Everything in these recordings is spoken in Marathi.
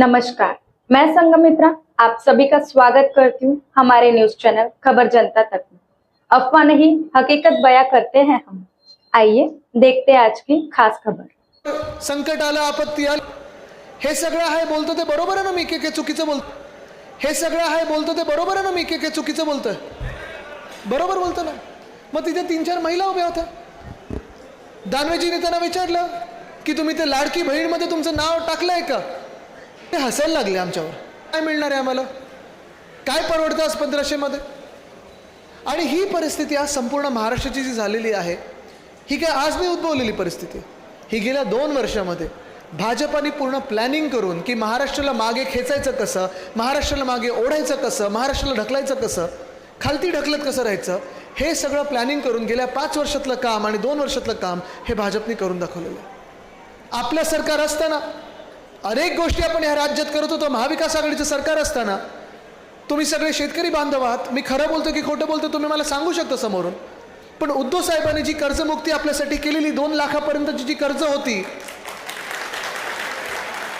नमस्कार मैं संगमित्रा आप सभी का स्वागत करती हूँ हमारे न्यूज चैनल खबर जनता तक में। अफवाह नहीं हकीकत बयां करते हैं हम। आइए देखते हैं आज की खास खबर। संकट आलं आपत्ती आली। हे सगळं आहे बोलतो ते बरोबर आहे ना मी के के चुकीचं बोलतो? हे सगळं आहे बोलतो ते बरोबर आहे ना मी के के चुकीचं बोलतोय? बरोबर बोलतो ना? मग तिथे तीन चार महिला उभ्या होत्या. दानवेजीने त्यांना विचारलं की तुम्ही ते लाडकी बहीणमध्ये तुमचं नाव टाकलंय का? ते हसायला लागले आमच्यावर. काय मिळणार आहे आम्हाला? काय परवडतं आज पंधराशेमध्ये? आणि ही परिस्थिती आज संपूर्ण महाराष्ट्राची जी झालेली आहे ही काय आज नाही उद्भवलेली परिस्थिती? ही गेल्या दोन वर्षामध्ये भाजपाने पूर्ण प्लॅनिंग करून की महाराष्ट्राला मागे खेचायचं कसं महाराष्ट्राला मागे ओढायचं कसं महाराष्ट्राला ढकलायचं कसं खालती ढकलत कसं राहायचं हे सगळं प्लॅनिंग करून गेल्या पाच वर्षातलं काम आणि दोन वर्षातलं काम हे भाजपने करून दाखवलेलं आहे. आपलं सरकार असताना अनेक गोष्टी आपण ह्या राज्यात करत होतो. महाविकास आघाडीचं सरकार असताना तुम्ही सगळे शेतकरी बांधव आहात. मी खरं बोलतो की खोटं बोलतो तुम्ही मला सांगू शकता समोरून. पण उद्धव साहेबांनी जी कर्जमुक्ती आपल्यासाठी केलेली दोन लाखापर्यंतची जी कर्ज होती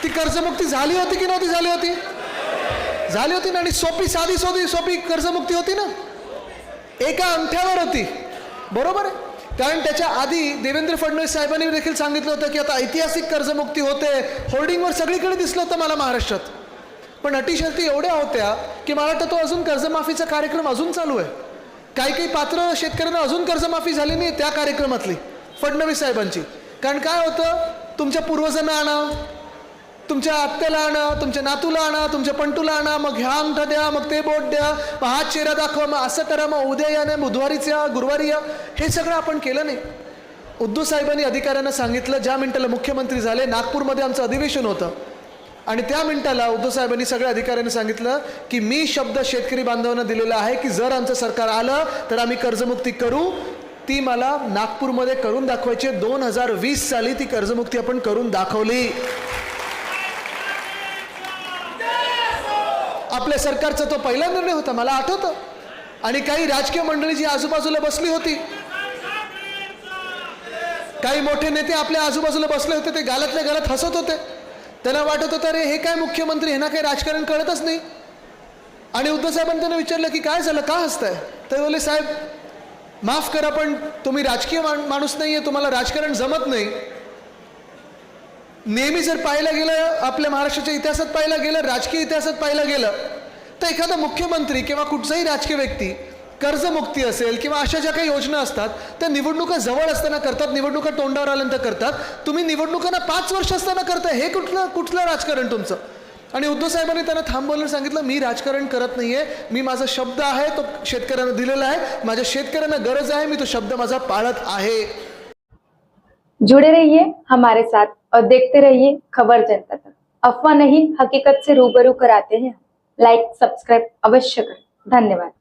ती कर्जमुक्ती झाली होती की नव्हती? झाली होती. झाली होती ना? आणि सोपी साधी सोधी सोपी कर्जमुक्ती होती ना? एका अंगठ्यावर होती. बरोबर आहे? कारण त्याच्या आधी देवेंद्र फडणवीस साहेबांनी देखील सांगितलं होतं की आता ऐतिहासिक कर्जमुक्ती होते. होर्डिंगवर सगळीकडे दिसलं होतं मला महाराष्ट्रात. पण अटी शर्ती एवढ्या होत्या की मला वाटतं तो अजून कर्जमाफीचा कार्यक्रम अजून चालू आहे. काही काही पात्र शेतकऱ्यांना अजून कर्जमाफी झाली नाही त्या कार्यक्रमातली फडणवीस साहेबांची. कारण काय होतं? तुमच्या पूर्वजांना आणा तुमच्या आत्याला आणा तुमच्या नातूला आणा तुमच्या पंटूला आणा मग ह्या अंगठा द्या मग ते बोट द्या मग हा चेहरा दाखवा मग असं करा मग उद्या या नाही बुधवारीच या गुरुवारी या. हे सगळं आपण केलं नाही. उद्धव साहेबांनी अधिकाऱ्यांना सांगितलं ज्या मिनिटाला मुख्यमंत्री झाले नागपूरमध्ये आमचं अधिवेशन होतं. आणि त्या मिनिटाला उद्धव साहेबांनी सगळ्या अधिकाऱ्यांनी सांगितलं की मी शब्द शेतकरी बांधवांना दिलेला आहे की जर आमचं सरकार आलं तर आम्ही कर्जमुक्ती करू. ती मला नागपूरमध्ये करून दाखवायची दोन हजार वीस साली ती कर्जमुक्ती आपण करून दाखवली. आपल्या सरकारचा तो पहिला निर्णय होता मला आठवतं. आणि काही राजकीय मंडळी जी आजूबाजूला बसली होती काही मोठे नेते आपल्या आजूबाजूला बसले होते ते गालातल्या गालात हसत होते. त्यांना वाटत होतं अरे हे काय मुख्यमंत्री ह्यांना काही राजकारण कळतच नाही. आणि उद्धव साहेबांनी त्यांना विचारलं की काय झालं? का हसताय? ते बोलले साहेब माफ करा पण तुम्ही राजकीय माणूस नाही आहे तुम्हाला राजकारण जमत नाही. नेहमी जर पाहायला गेलं आपल्या महाराष्ट्राच्या इतिहासात पाहायला गेलं राजकीय इतिहासात पाहिलं गेलं तर एखादा मुख्यमंत्री किंवा कुठचाही राजकीय व्यक्ती कर्जमुक्ती असेल किंवा अशा ज्या काही योजना असतात त्या निवडणुका जवळ असताना करतात निवडणुका तोंडावर आल्यानंतर करतात. तुम्ही निवडणुकांना पाच वर्ष असताना करता हे कुठलं कुठलं राजकारण तुमचं? आणि उद्धव साहेबांनी त्यांना थांबवलं सांगितलं मी राजकारण करत नाहीये मी माझा शब्द आहे तो शेतकऱ्यांना दिलेला आहे माझ्या शेतकऱ्यांना गरज आहे मी तो शब्द माझा पाळत आहे. जुड़े रहिए हमारे साथ। और देखते रहिए खबर जनता तक। अफवाह नहीं हकीकत से रूबरू कराते हैं। लाइक सब्सक्राइब अवश्य करें। धन्यवाद।